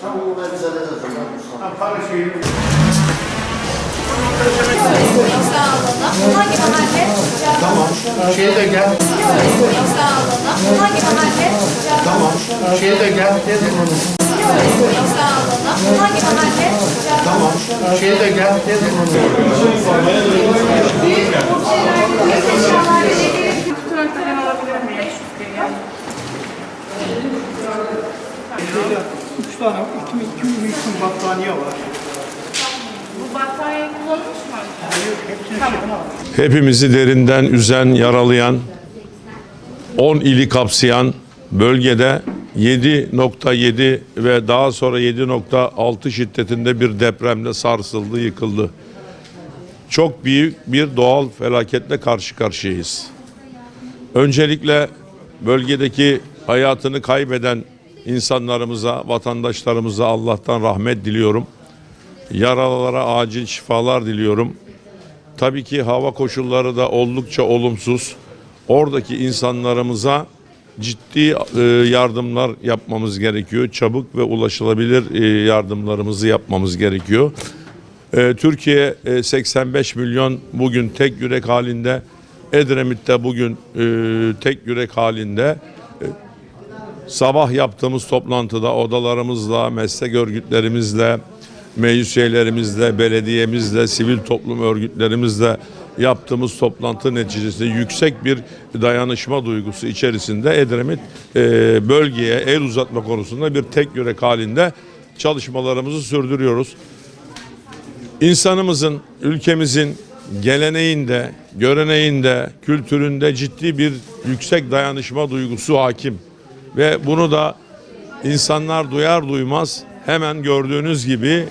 Tamam onu ben bize de yazdım. Ha, para şeyi. Hangi mahalle? tamam. Şeye de gel. Hangi mahalle? Tamam. Şeye de gel. Hangi mahalle? Tamam. Şeye de gel. Traktörden tane, iki, iki büyük battaniye var. Bu battaniyeyi kullanmış mı? Hepsini tamam. al. Hepimizi derinden üzen, yaralayan, 10 ili kapsayan bölgede 7.7 ve daha sonra 7.6 şiddetinde bir depremle sarsıldı, yıkıldı. Çok büyük bir doğal felaketle karşı karşıyayız. Öncelikle bölgedeki hayatını kaybeden insanlarımıza, vatandaşlarımıza Allah'tan rahmet diliyorum. Yaralılara acil şifalar diliyorum. Tabii ki hava koşulları da oldukça olumsuz. Oradaki insanlarımıza ciddi e, yardımlar yapmamız gerekiyor. Çabuk ve ulaşılabilir e, yardımlarımızı yapmamız gerekiyor. E, Türkiye e, 85 milyon bugün tek yürek halinde. Edremit'te bugün tek yürek halinde. Sabah yaptığımız toplantıda odalarımızla, meslek örgütlerimizle, meclis üyelerimizle, belediyemizle, sivil toplum örgütlerimizle yaptığımız toplantı neticesinde yüksek bir dayanışma duygusu içerisinde Edremit e, bölgeye el uzatma konusunda bir tek yürek halinde çalışmalarımızı sürdürüyoruz. İnsanımızın, ülkemizin geleneğinde, göreneğinde, kültüründe ciddi bir yüksek dayanışma duygusu hakim. Ve bunu da insanlar duyar duymaz hemen gördüğünüz gibi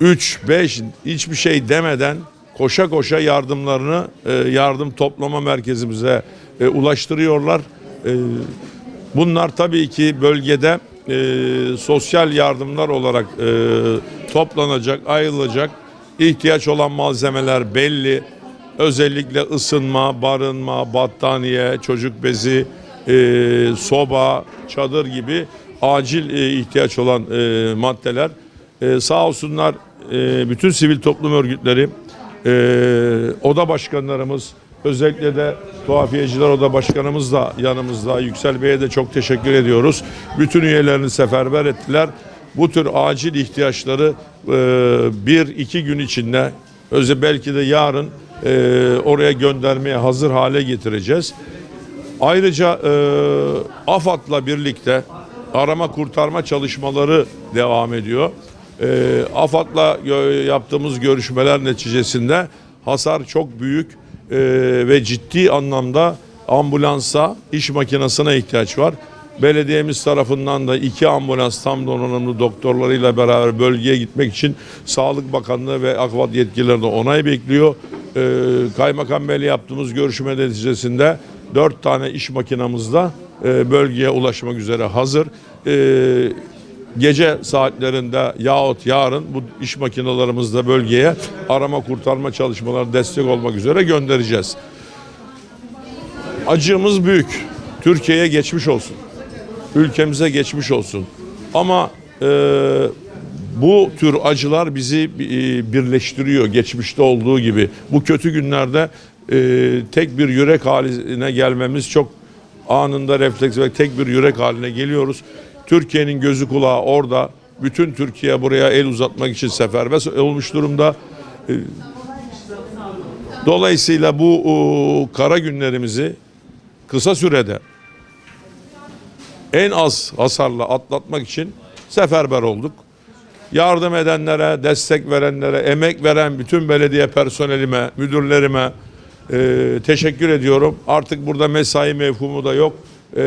3, 5 hiçbir şey demeden koşa koşa yardımlarını e, yardım toplama merkezimize e, ulaştırıyorlar. E, Bunlar tabii ki bölgede sosyal yardımlar olarak toplanacak, ayrılacak. ihtiyaç olan malzemeler belli. Özellikle ısınma, barınma, battaniye, çocuk bezi, e, soba, çadır gibi acil e, ihtiyaç olan e, maddeler. E, sağ olsunlar e, bütün sivil toplum örgütleri, e, oda başkanlarımız, özellikle de Tuhafiyeciler Oda Başkanımız da yanımızda. Yüksel Bey'e de çok teşekkür ediyoruz. Bütün üyelerini seferber ettiler. Bu tür acil ihtiyaçları e, bir iki gün içinde, özel belki de yarın e, oraya göndermeye hazır hale getireceğiz. Ayrıca e, AFAD'la birlikte arama kurtarma çalışmaları devam ediyor. E, AFAD'la yaptığımız görüşmeler neticesinde hasar çok büyük e, ve ciddi anlamda ambulansa, iş makinesine ihtiyaç var. Belediyemiz tarafından da iki ambulans tam donanımlı doktorlarıyla beraber bölgeye gitmek için Sağlık Bakanlığı ve AFAD yetkilileri de onay bekliyor. E, Kaymakam Bey'le yaptığımız görüşme neticesinde dört tane iş makinamız da e, bölgeye ulaşmak üzere hazır. E, gece saatlerinde yahut yarın bu iş makinalarımızı da bölgeye arama kurtarma çalışmaları destek olmak üzere göndereceğiz. Acımız büyük. Türkiye'ye geçmiş olsun. Ülkemize geçmiş olsun. Ama e, bu tür acılar bizi e, birleştiriyor geçmişte olduğu gibi. Bu kötü günlerde e, tek bir yürek haline gelmemiz çok anında refleks ve tek bir yürek haline geliyoruz. Türkiye'nin gözü kulağı orada. Bütün Türkiye buraya el uzatmak için seferber olmuş durumda. E, Dolayısıyla bu o, kara günlerimizi kısa sürede en az hasarla atlatmak için seferber olduk. Yardım edenlere, destek verenlere, emek veren bütün belediye personelime, müdürlerime e, teşekkür ediyorum. Artık burada mesai mevhumu da yok. E,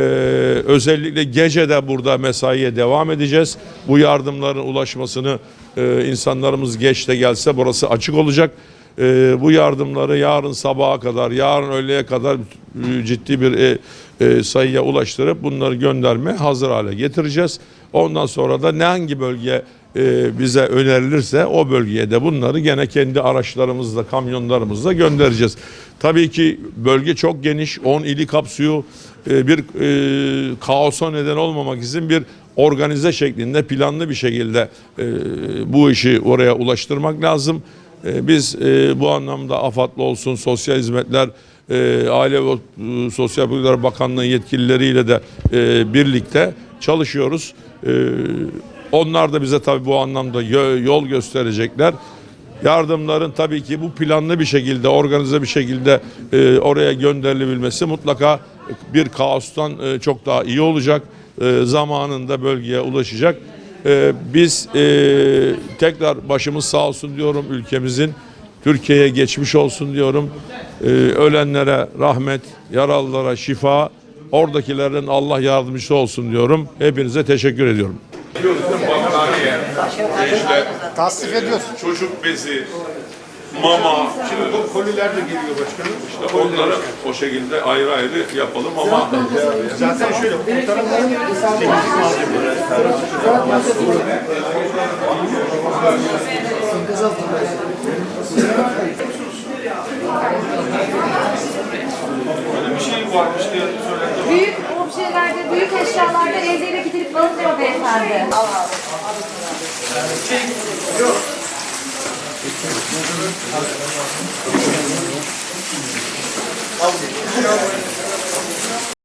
özellikle gece de burada mesaiye devam edeceğiz. Bu yardımların ulaşmasını e, insanlarımız geç de gelse burası açık olacak. E, bu yardımları yarın sabaha kadar, yarın öğleye kadar e, ciddi bir e, e, sayıya ulaştırıp bunları gönderme hazır hale getireceğiz. Ondan sonra da ne hangi bölge e, bize önerilirse o bölgeye de bunları gene kendi araçlarımızla, kamyonlarımızla göndereceğiz. Tabii ki bölge çok geniş, 10 ili kapsıyor. E, bir e, kaosa neden olmamak için bir organize şeklinde planlı bir şekilde e, bu işi oraya ulaştırmak lazım. Biz bu anlamda AFAD'lı olsun, sosyal hizmetler, Aile ve Sosyal Politikalar Bakanlığı yetkilileriyle de birlikte çalışıyoruz. Onlar da bize tabii bu anlamda yol gösterecekler. Yardımların tabii ki bu planlı bir şekilde, organize bir şekilde e, oraya gönderilebilmesi mutlaka bir kaostan e, çok daha iyi olacak. E, zamanında bölgeye ulaşacak. E, biz e, tekrar başımız sağ olsun diyorum ülkemizin. Türkiye'ye geçmiş olsun diyorum. E, ölenlere rahmet, yaralılara şifa, oradakilerin Allah yardımcısı olsun diyorum. Hepinize teşekkür ediyorum. Tasdif ediyorsun. çocuk bezi, mama, Şimdi bu koliler de geliyor başkanım. işte onları o şekilde ayrı ayrı yapalım ama Zaten şöyle kurtaranların temizlik malzemeleri. Büyük objelerde, büyük eşyalarda elleriyle 안 돼. 아,